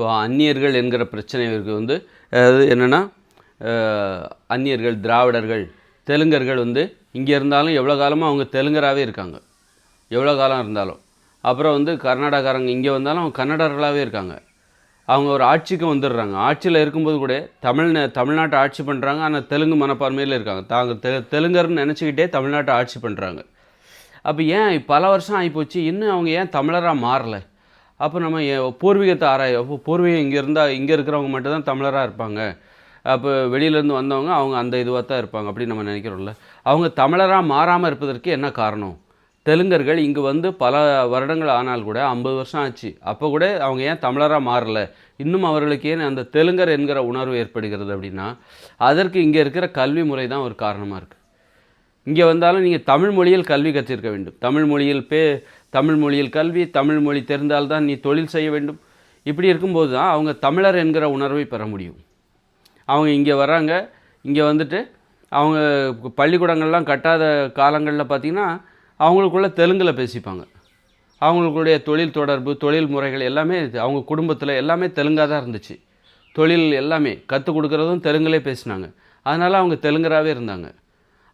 இப்போ அந்நியர்கள் என்கிற பிரச்சனை வந்து அதாவது என்னென்னா அந்நியர்கள் திராவிடர்கள் தெலுங்கர்கள் வந்து இங்கே இருந்தாலும் எவ்வளோ காலமாக அவங்க தெலுங்கராகவே இருக்காங்க. எவ்வளோ காலம் இருந்தாலும். அப்புறம் வந்து கர்நாடகாரங்க இங்கே வந்தாலும் அவங்க கன்னடர்களாகவே இருக்காங்க. அவங்க ஒரு ஆட்சிக்கு வந்துடுறாங்க. ஆட்சியில் இருக்கும்போது கூட தமிழ் தமிழ்நாட்டை ஆட்சி பண்ணுறாங்க ஆனால் தெலுங்கு மனப்பான்மையில் இருக்காங்க. தாங்க தெ தெலுங்கர்னு நினச்சிக்கிட்டே தமிழ்நாட்டை ஆட்சி பண்ணுறாங்க அப்போ ஏன் பல வருஷம் ஆகிப்போச்சு? இன்னும் அவங்க ஏன் தமிழராக மாறலை? அப்போ நம்ம பூர்வீகத்தை ஆராய பூர்வீகம் இங்கே இருந்தால் இங்கே இருக்கிறவங்க மட்டும்தான் தமிழராக இருப்பாங்க. அப்போ வெளியிலேருந்து வந்தவங்க அவங்க அந்த இதுவாக தான் இருப்பாங்க அப்படின்னு நம்ம நினைக்கிறோம்ல. அவங்க தமிழராக மாறாமல் இருப்பதற்கு என்ன காரணம்? தெலுங்கர்கள் இங்கே வந்து பல வருடங்கள் ஆனால் கூட ஐம்பது வருஷம் ஆச்சு. அப்போ கூட அவங்க ஏன் தமிழராக மாறல? இன்னும் அவர்களுக்கு ஏன் அந்த தெலுங்கர் என்கிற உணர்வு ஏற்படுகிறது அப்படின்னா அதற்கு இங்கே இருக்கிற கல்வி முறை தான் ஒரு காரணமாக இருக்குது இங்கே வந்தாலும் நீங்கள் தமிழ் மொழியில் கல்வி கற்றிருக்க வேண்டும். தமிழ் மொழியில் பே தமிழ் மொழியில் கல்வி தமிழ் மொழி தெரிந்தால்தான் நீ தொழில் செய்ய வேண்டும். இப்படி இருக்கும்போது தான் அவங்க தமிழர் என்கிற உணர்வை பெற முடியும். அவங்க இங்கே வராங்க இங்கே வந்துட்டு அவங்க பள்ளிக்கூடங்கள்லாம் கட்டாத காலங்களில் பார்த்திங்கன்னா அவங்களுக்குள்ள தெலுங்கில் பேசிப்பாங்க. அவங்களுடைய தொழில் தொடர்பு தொழில் முறைகள் எல்லாமே இது. அவங்க குடும்பத்தில் எல்லாமே தெலுங்காக தான் இருந்துச்சு. தொழில் எல்லாமே கற்றுக் கொடுக்குறதும் தெலுங்குலே பேசினாங்க. அதனால் அவங்க தெலுங்கராகவே இருந்தாங்க.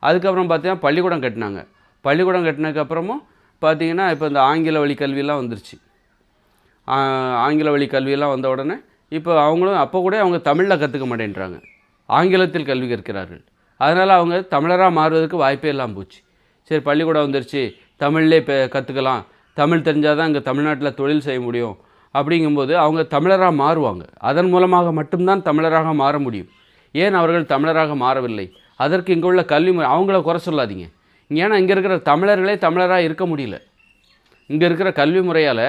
அதுக்கப்புறம் பார்த்தீங்கன்னா பள்ளிக்கூடம் கட்டினாங்க. பள்ளிக்கூடம் கட்டினதுக்கப்புறமும் பார்த்தீங்கன்னா இப்போ இந்த ஆங்கில வழி கல்வியெல்லாம் வந்துருச்சு. ஆங்கில வழி கல்வியெல்லாம் வந்த உடனே இப்போ அவங்களும் அப்போ கூட அவங்க தமிழில் கற்றுக்க மாட்டேன்றாங்க. ஆங்கிலத்தில் கல்வி கற்கிறார்கள். அதனால் அவங்க தமிழராக மாறுவதற்கு வாய்ப்பே இல்லாமல் போச்சு. சரி பள்ளிக்கூடம் வந்துருச்சு. தமிழ்லே இப்போ கற்றுக்கலாம் தமிழ் தெரிஞ்சால் தான் இங்கே தமிழ்நாட்டில் தொழில் செய்ய முடியும். அப்படிங்கும்போது அவங்க தமிழராக மாறுவாங்க. அதன் மூலமாக மட்டும்தான் தமிழராக மாற முடியும். ஏன் அவர்கள் தமிழராக மாறவில்லை? அதற்கு இங்கே உள்ள கல்வி முறை அவங்கள குறை சொல்லாதீங்க. ஏன்னா இங்கே இருக்கிற தமிழர்களே தமிழராக இருக்க முடியல. இங்கே இருக்கிற கல்வி முறையால்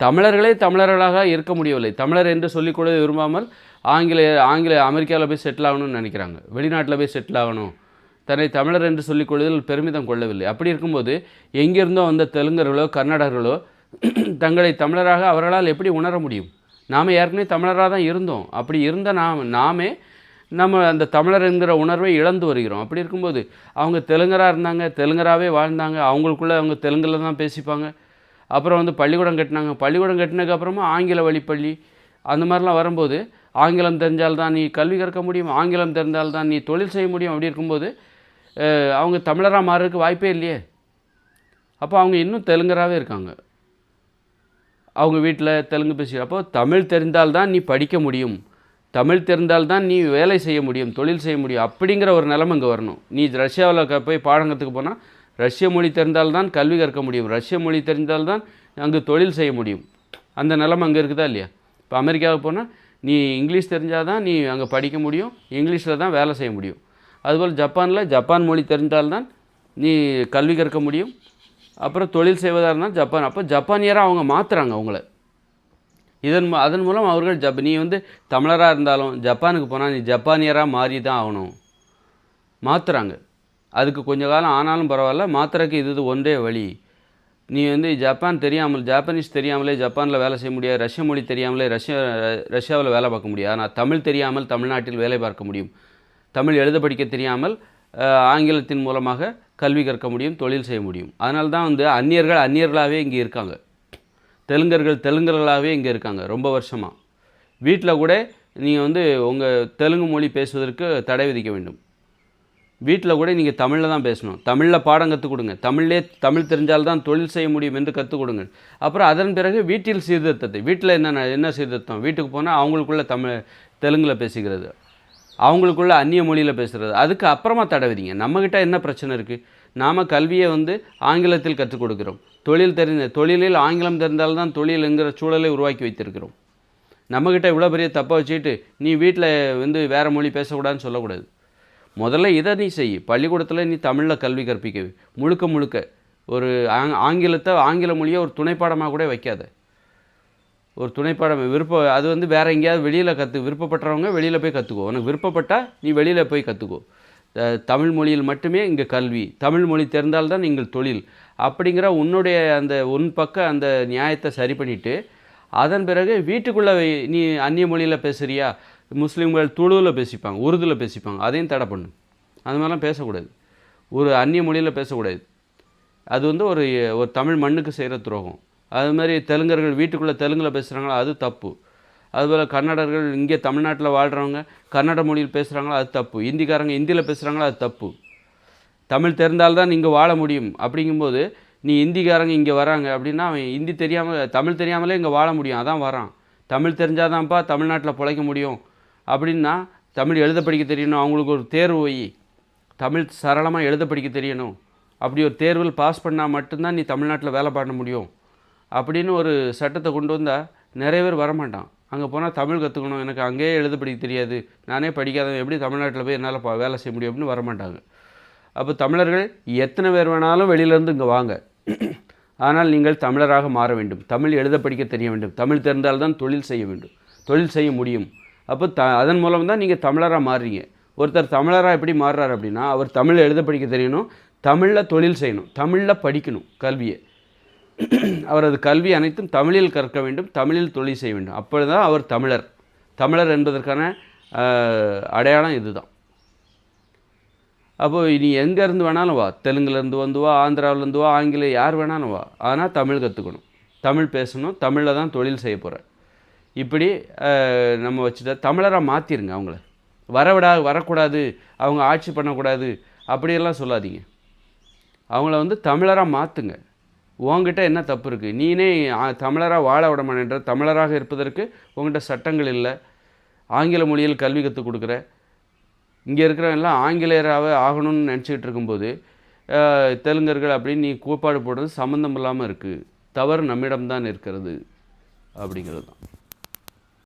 தமிழர்களே தமிழர்களாக இருக்க முடியவில்லை. தமிழர் என்று சொல்லிக்கூட விரும்பாமல் ஆங்கில ஆங்கில அமெரிக்காவில் போய் செட்டில் ஆகணும்னு நினைக்கிறாங்க. வெளிநாட்டில் போய் செட்டில் ஆகணும். தன்னை தமிழர் என்று சொல்லிக்கொள்வதில் பெருமிதம் கொள்ளவில்லை. அப்படி இருக்கும்போது எங்கிருந்தோ வந்த தெலுங்கர்களோ கன்னடர்களோ தங்களை தமிழராக அவர்களால் எப்படி உணர முடியும்? நாம் ஏற்கனவே தமிழராக தான் இருந்தோம். அப்படி இருந்த நாம் நாமே நம்ம அந்த தமிழர் என்கிற உணர்வை இழந்து வருகிறோம். அப்படி இருக்கும்போது அவங்க தெலுங்கராக இருந்தாங்க தெலுங்கராகவே வாழ்ந்தாங்க அவங்களுக்குள்ளே அவங்க தெலுங்கில் தான் பேசிப்பாங்க. அப்புறம் வந்து பள்ளிக்கூடம் கட்டினாங்க. பள்ளிக்கூடம் கட்டினதுக்கப்புறமா ஆங்கில வழிப்பள்ளி அந்த மாதிரிலாம் வரும்போது ஆங்கிலம் தெரிஞ்சால் தான் நீ கல்வி கற்க முடியும் ஆங்கிலம் தெரிந்தால் தான் நீ தொழில் செய்ய முடியும் அப்படி இருக்கும்போது அவங்க தமிழராக மாறுறதுக்கு வாய்ப்பே இல்லையே. அப்போ அவங்க இன்னும் தெலுங்கராகவே இருக்காங்க. அவங்க வீட்டில் தெலுங்கு பேசி அப்போ தமிழ் தெரிந்தால் தான் நீ படிக்க முடியும். தமிழ் தெரிந்தால்தான் நீ வேலை செய்ய முடியும் தொழில் செய்ய முடியும் அப்படிங்கிற ஒரு நிலம இங்கே வரணும். நீ ரஷ்யாவில் போய் பாடங்கத்துக்கு போனால் ரஷ்ய மொழி தெரிந்தால்தான் கல்வி கற்க முடியும். ரஷ்ய மொழி தெரிந்தால் தான் தொழில் செய்ய முடியும். அந்த நிலம அங்கே இருக்குதா இல்லையா? இப்போ அமெரிக்காவுக்கு போனால் நீ இங்கிலீஷ் தெரிஞ்சால் தான் நீ அங்கே படிக்க முடியும் இங்கிலீஷில் தான் வேலை செய்ய முடியும். அதுபோல் ஜப்பானில் ஜப்பான் மொழி தெரிந்தால்தான் நீ கல்வி கற்க முடியும். அப்புறம் தொழில் செய்வதாக இருந்தால் ஜப்பான். அப்போ ஜப்பானியராக அவங்க மாற்றுறாங்க அவங்கள. இதன் மூ- அதன் மூலம் அவர்கள் ஜப் நீ வந்து தமிழராக இருந்தாலும் ஜப்பானுக்கு போனால் நீ ஜப்பானியராக மாறி தான் ஆகணும். மாற்றுறாங்க அதுக்கு கொஞ்ச காலம் ஆனாலும் பரவாயில்ல மாத்திரக்கு இது இது ஒன்றே வழி. நீ வந்து ஜப்பான் தெரியாமல் ஜாப்பனீஸ் தெரியாமலே ஜப்பானில் வேலை செய்ய முடியாது ரஷ்ய மொழி தெரியாமலே ரஷ்யா ரஷ்யாவில் வேலை பார்க்க முடியாது. ஆனால் தமிழ் தெரியாமல் தமிழ்நாட்டில் வேலை பார்க்க முடியும். தமிழ் எழுத படிக்க தெரியாமல் ஆங்கிலத்தின் மூலமாக கல்வி கற்க முடியும் தொழில் செய்ய முடியும். அதனால தான் வந்து அந்நியர்கள் அந்நியர்களாகவே இங்கே இருக்காங்க. தெலுங்கர்கள் தெலுங்கர்களாகவே இங்கே இருக்காங்க ரொம்ப வருஷமாக வீட்டில் கூட நீங்கள் வந்து உங்கள் தெலுங்கு மொழி பேசுவதற்கு தடை விதிக்க வேண்டும். வீட்டில் கூட நீங்கள் தமிழில் தான் பேசணும். தமிழில் பாடம் கற்றுக் கொடுங்க. தமிழ்லே தமிழ் தெரிஞ்சால்தான் தொழில் செய்ய முடியும் என்று கற்றுக் கொடுங்க அப்புறம் அதன் பிறகு வீட்டில் சீர்திருத்தத்தை வீட்டில் என்ன என்ன சீர்திருத்தம்? வீட்டுக்கு போனால் அவங்களுக்குள்ள தமிழ் தெலுங்கில் பேசிக்கிறது. அவங்களுக்குள்ள அந்நிய மொழியில் பேசுகிறது அதுக்கு அப்புறமா தடை விதிங்க. நம்மக்கிட்ட என்ன பிரச்சனை இருக்குது நாம் கல்வியை வந்து ஆங்கிலத்தில் கற்றுக் கொடுக்கிறோம். தொழில் தெரிஞ்ச தொழிலில் ஆங்கிலம் தெரிந்தால்தான் தொழிலுங்கிற சூழலை உருவாக்கி வைத்திருக்கிறோம். நம்மக்கிட்ட இவ்வளோ பெரிய தப்பை வச்சுக்கிட்டு நீ வீட்டில் வந்து வேறு மொழி பேசக்கூடாதுன்னு சொல்லக்கூடாது. முதல்ல இதை நீ செய். பள்ளிக்கூடத்தில் நீ தமிழில் கல்வி கற்பிக்க. முழுக்க முழுக்க ஒரு ஆங் ஆங்கிலத்தை ஆங்கில மொழியை ஒரு துணைப்பாடமாக கூட வைக்காத. ஒரு துணைப்பாடம் விருப்ப அது வந்து வேறு எங்கேயாவது வெளியில் கற்று விருப்பப்பட்டவங்க வெளியில் போய் கற்றுக்கோ உனக்கு விருப்பப்பட்டால் நீ வெளியில் போய் கற்றுக்கோ தமிழ் மொழியில் மட்டுமே இங்கே கல்வி தமிழ் மொழி தெரிந்தால்தான் நீங்கள் தொழில் அப்படிங்கிற உன்னுடைய அந்த உன் பக்க அந்த நியாயத்தை சரி பண்ணிவிட்டு அதன் பிறகு வீட்டுக்குள்ளே நீ அந்நிய மொழியில் பேசுகிறியா முஸ்லீம்கள் துளுவில் பேசிப்பாங்க உருதுல பேசிப்பாங்க அதையும் தடை பண்ணு அது மாதிரிலாம் பேசக்கூடாது. ஒரு அந்நிய மொழியில் பேசக்கூடாது. அது வந்து ஒரு ஒரு தமிழ் மண்ணுக்கு செய்கிற துரோகம். அது மாதிரி தெலுங்கர்கள் வீட்டுக்குள்ளே தெலுங்கில் பேசுகிறாங்களோ அது தப்பு. அதுபோல் கன்னடர்கள் இங்கே தமிழ்நாட்டில் வாழ்கிறவங்க கன்னட மொழியில் பேசுகிறாங்களோ அது தப்பு. இந்திக்காரங்க இந்தியில் பேசுகிறாங்களோ அது தப்பு. தமிழ் தெரிந்தால்தான் இங்கே வாழ முடியும். அப்படிங்கும்போது நீ இந்திக்காரங்க இங்கே வராங்க அப்படின்னா அவன் ஹிந்தி தெரியாமல் தமிழ் தெரியாமலே இங்கே வாழ முடியும். அதான் வரான். தமிழ் தெரிஞ்சாதான்ப்பா தமிழ்நாட்டில் பிழைக்க முடியும். அப்படின்னா தமிழ் எழுத படிக்க தெரியணும். அவங்களுக்கு ஒரு தேர்வு வை. தமிழ் சரளமாக எழுத படிக்க தெரியணும். அப்படி ஒரு தேர்வில் பாஸ் பண்ணால் மட்டும்தான் நீ தமிழ்நாட்டில் வேலை பண்ண முடியும். அப்படின்னு ஒரு சட்டத்தை கொண்டு வந்தால் நிறைய பேர் வரமாட்டான். அங்கே போனால் தமிழ் கற்றுக்கணும் எனக்கு அங்கேயே எழுத படிக்க தெரியாது. நானே படிக்காதவன் எப்படி தமிழ்நாட்டில் போய் என்னால் வேலை செய்ய முடியும் அப்படின்னு வரமாட்டாங்க. அப்போ தமிழர்கள் எத்தனை பேர் வேணாலும் வெளியிலேருந்து இங்கே வாங்க. ஆனால் நீங்கள் தமிழராக மாற வேண்டும். தமிழ் எழுத படிக்க தெரிய வேண்டும். தமிழ் தெரிந்தால்தான் தொழில் செய்ய வேண்டும். தொழில் செய்ய முடியும். அப்போ த அதன் மூலம் தான் நீங்கள் தமிழராக மாறுறீங்க. ஒருத்தர் தமிழராக எப்படி மாறுறாரு அப்படின்னா அவர் தமிழ் எழுத படிக்க தெரியணும். தமிழில் தொழில் செய்யணும். தமிழில் படிக்கணும் கல்வியை. அவரது கல்வி அனைத்தும் தமிழில் கற்க வேண்டும் தமிழில் தொழில் செய்ய வேண்டும். அப்பொழுது தான் அவர் தமிழர். தமிழர் என்பதற்கான அடையாளம் இதுதான். அப்போது இனி எங்கேருந்து வேணாலும் வா. தெலுங்குலேருந்து வந்து வா ஆந்திராவிலேருந்து வா ஆங்கிலம் யார் வேணாலும் வா. ஆனால் தமிழ் கற்றுக்கணும் தமிழ் பேசணும் தமிழில் தான் தொழில் செய்ய போகிற இப்படி நம்ம வச்சுட்டா தமிழராக மாற்றிருங்க அவங்கள. வரவிடா வரக்கூடாது அவங்க ஆட்சி பண்ணக்கூடாது அப்படியெல்லாம் சொல்லாதீங்க. அவங்கள வந்து தமிழராக மாற்றுங்க உங்ககிட்ட என்ன தப்பு இருக்குது நீனே தமிழராக வாழ விட மாட்டேன்ற தமிழராக இருப்பதற்கு உங்ககிட்ட சட்டங்கள் இல்லை. ஆங்கில மொழியில் கல்வி கற்றுக் கொடுக்குற. இங்கே இருக்கிறவங்கலாம் ஆங்கிலேயராகவே ஆகணும்னு நினச்சிக்கிட்டு இருக்கும்போது தெலுங்கர்கள் அப்படின்னு நீ கூப்பாடு போடுறது சம்மந்தம் இல்லாமல் இருக்குது தவறு நம்மிடம்தான் இருக்கிறது. அப்படிங்கிறது தான்.